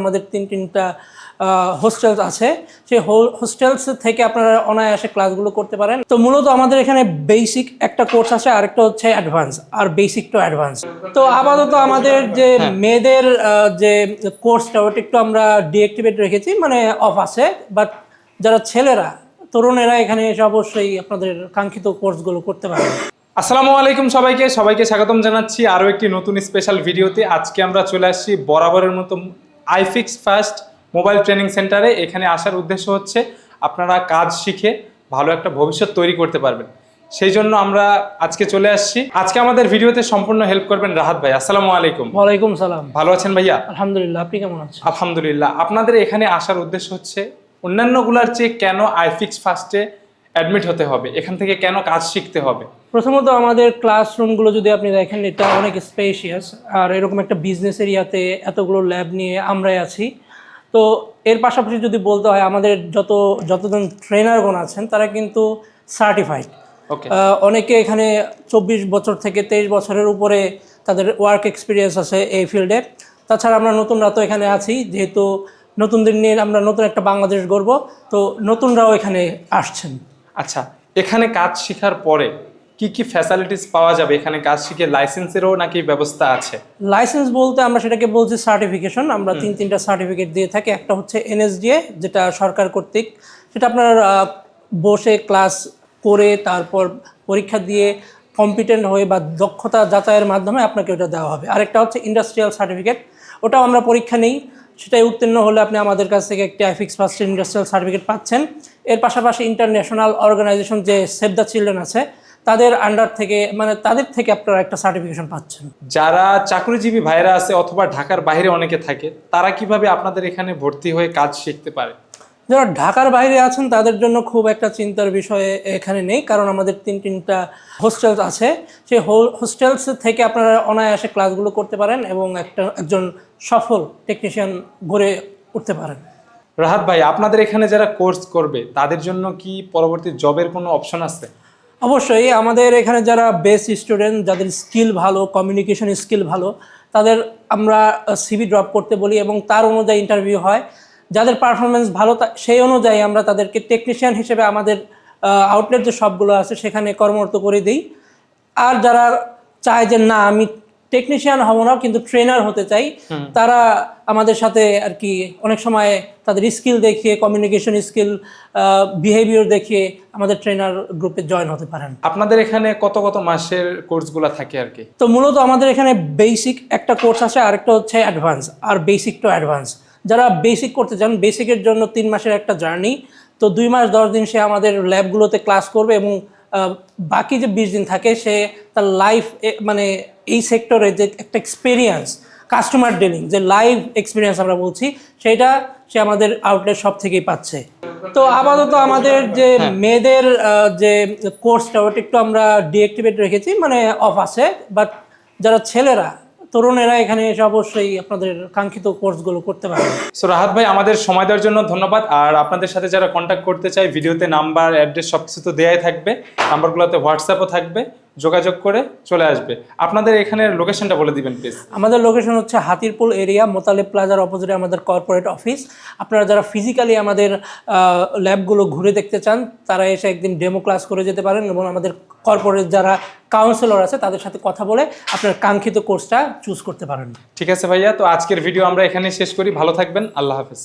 আমাদের তিন তিনটা হোস্টেলস আছে। সেই হোস্টেলস থেকে আপনারা অনায়াসে ক্লাসগুলো করতে পারেন। তো মূলত আমাদের এখানে বেসিক একটা কোর্স আছে, আরেকটা হচ্ছে অ্যাডভান্স আর বেসিক টু অ্যাডভান্স তো আপাতত আমাদের যে মেয়েদের যে কোর্সটা ওটা একটু আমরা ডিঅ্যাক্টিভেট রেখেছি মানে অফ আছে। বাট যারা ছেলেরা, তরুণেরা এখানে এসে অবশ্যই আপনাদের কাঙ্ক্ষিত কোর্সগুলো করতে পারেন। আসসালামু আলাইকুম সবাইকে। সবাইকে স্বাগতম জানাচ্ছি আরও একটি নতুন স্পেশাল ভিডিওতে আজকে আমরা চলে আসছি বরাবরের মতো আইফিক্স ফার্স্ট মোবাইল ট্রেনিং সেন্টারে এখানে আসার উদ্দেশ্য হচ্ছে আপনারা কাজ শিখে ভালো একটা ভবিষ্যৎ তৈরি করতে পারবেন। সেই জন্য আমরা আজকে চলে আসছি। আজকে আমাদের ভিডিওতে সম্পূর্ণ হেল্প করবেন রাহাত ভাই। আসসালামু আলাইকুম। ওয়ালাইকুম সালাম। ভালো আছেন ভাইয়া? আলহামদুলিল্লাহ আপনি কেমন আছেন? আলহামদুলিল্লাহ। আপনাদের এখানে আসার উদ্দেশ্য হচ্ছে অন্যান্যগুলোর চেয়ে কেন আইফিক্স ফার্স্টে অ্যাডমিট হতে হবে এখান থেকে কেন কাজ শিখতে হবে? প্রথমত আমাদের ক্লাসরুমগুলো যদি আপনি দেখেন এটা অনেক স্পেশিয়াস আর এরকম একটা বিজনেস এরিয়াতে এতগুলো ল্যাব নিয়ে আমরাই আছি। তো এর পাশাপাশি যদি বলতে হয় আমাদের যত যতজন ট্রেনারগণ আছেন তারা কিন্তু সার্টিফাইড ওকে অনেকে এখানে চব্বিশ বছর থেকে তেইশ বছরের উপরে তাদের ওয়ার্ক এক্সপিরিয়েন্স আছে এই ফিল্ডে তাছাড়া আমরা নতুনরা তো এখানে আছি যেহেতু নতুনদের নিয়ে আমরা নতুন একটা বাংলাদেশ গড়ব তো নতুনরাও এখানে আসছেন। আচ্ছা এখানে কাজ শেখার পরে কি কি ফ্যাসিলিটিস পাওয়া যাবে? এখানে কাজ শিখে লাইসেন্সেরও নাকি ব্যবস্থা আছে? লাইসেন্স বলতে আমরা সেটাকে বলছি সার্টিফিকেশন আমরা তিন তিনটা সার্টিফিকেট দিয়ে থাকি। একটা হচ্ছে এনএসডিএ যেটা সরকার কর্তৃক। সেটা আপনার বসে ক্লাস করে তারপর পরীক্ষা দিয়ে কম্পিটেন্ট হয়ে বা দক্ষতা যাচাইয়ের মাধ্যমে আপনাকে ওটা দেওয়া হবে। আরেকটা হচ্ছে ইন্ডাস্ট্রিয়াল সার্টিফিকেট ওটাও আমরা পরীক্ষা নিই। সেটাই উত্তীর্ণ হলে আপনি আমাদের কাছ থেকে একটি আইফিক্স ফার্স্ট ইন্ডাস্ট্রিয়াল সার্টিফিকেট পাচ্ছেন। এর পাশাপাশি ইন্টারন্যাশনাল অর্গানাইজেশন যে সেভ দ্য চিলড্রেন আছে তাদের আন্ডার থেকে মানে তাদের থেকে আপনারা একটা সার্টিফিকেশন পাচ্ছেন। যারা চাকরিজীবী ভাইরা আছে অথবা ঢাকার বাইরে অনেকে থাকে তারা কীভাবে আপনাদের এখানে ভর্তি হয়ে কাজ শিখতে পারে? যারা ঢাকার বাইরে আছেন তাদের জন্য খুব একটা চিন্তার বিষয় এখানে নেই কারণ আমাদের তিন তিনটা হোস্টেলস আছে। সেই হোস্টেলস থেকে আপনারা অনায়াসে ক্লাসগুলো করতে পারেন এবং একটা একজন সফল টেকনিশিয়ান গড়ে উঠতে পারেন। রাহাত ভাই, আপনাদের এখানে যারা কোর্স করবে, তাদের জন্য কি পরবর্তী জবের কোনো অপশন আছে? অবশ্যই, আমাদের এখানে যারা বেস্ট স্টুডেন্ট যাদের স্কিল ভালো কমিউনিকেশন স্কিল ভালো, তাদের আমরা সিভি ড্রপ করতে বলি এবং তার অনুযায়ী ইন্টারভিউ হয়। যাদের পারফরমেন্স ভালো সেই অনুযায়ী আমরা তাদেরকে টেকনিশিয়ান হিসেবে আমাদের আউটলেট যে সবগুলো আছে, সেখানে কর্মরত করে দিই। আর যারা চায় যে, না, আমি টেকনিশিয়ান হব না কিন্তু ট্রেনার হতে চাই। তারা আমাদের সাথে আর কি অনেক সময় তাদের স্কিল দেখিয়ে কমিউনিকেশন স্কিল বিহেভিয়ার দেখিয়ে আমাদের ট্রেনার গ্রুপে জয়েন হতে পারেন। আপনাদের এখানে কত কত মাসের কোর্সগুলো থাকে আর কি? তো মূলত আমাদের এখানে বেসিক একটা কোর্স আছে আরেকটা হচ্ছে অ্যাডভান্স আর বেসিক টু অ্যাডভান্স যারা বেসিক করতে চান বেসিকের জন্য তিন মাসের একটা জার্নি তো দুই মাস দশ দিন সে আমাদের ল্যাবগুলোতে ক্লাস করবে এবং বাকি যে বিশ দিন থাকে সে তার লাইফ মানে এই সেক্টরে যে একটা এক্সপিরিয়েন্স কাস্টমার ডিলিং যে লাইভ এক্সপিরিয়েন্স আমরা বলছি সেটা সে আমাদের আউটলেট সব থেকেই পাচ্ছে। তো আপাতত আমাদের যে মেয়েদের যে কোর্সটা ওটা একটু আমরা ডিএক্টিভেট রেখেছি মানে অফ আছে বাট যারা ছেলেরা তরুণেরা এখানে এসে অবশ্যই আপনাদের কাঙ্ক্ষিত কোর্সগুলো করতে পারবে। সো রাহাত ভাই, আমাদের সময় দেওয়ার জন্য ধন্যবাদ। আর আপনাদের সাথে যারা কন্ট্যাক্ট করতে চায়, ভিডিওতে নাম্বার অ্যাড্রেস সব কিছু তো দেওয়াই থাকবে। নাম্বারগুলোতে হোয়াটসঅ্যাপও থাকবে। যোগাযোগ করে চলে আসবে। আপনাদের এখানের লোকেশনটা বলে দিবেন প্লিজ আমাদের লোকেশন হচ্ছে হাতিরপুল এরিয়া মোতালেব প্লাজার অপোজিটে আমাদের কর্পোরেট অফিস আপনারা যারা ফিজিক্যালি আমাদের ল্যাবগুলো ঘুরে দেখতে চান তারা এসে একদিন ডেমো ক্লাস করে যেতে পারেন এবং আমাদের কর্পোরেট যারা কাউন্সিলর আছে তাদের সাথে কথা বলে আপনার কাঙ্ক্ষিত কোর্সটা চুজ করতে পারেন। ঠিক আছে ভাইয়া তো আজকের ভিডিও আমরা এখানে শেষ করি। ভালো থাকবেন আল্লাহ হাফেজ।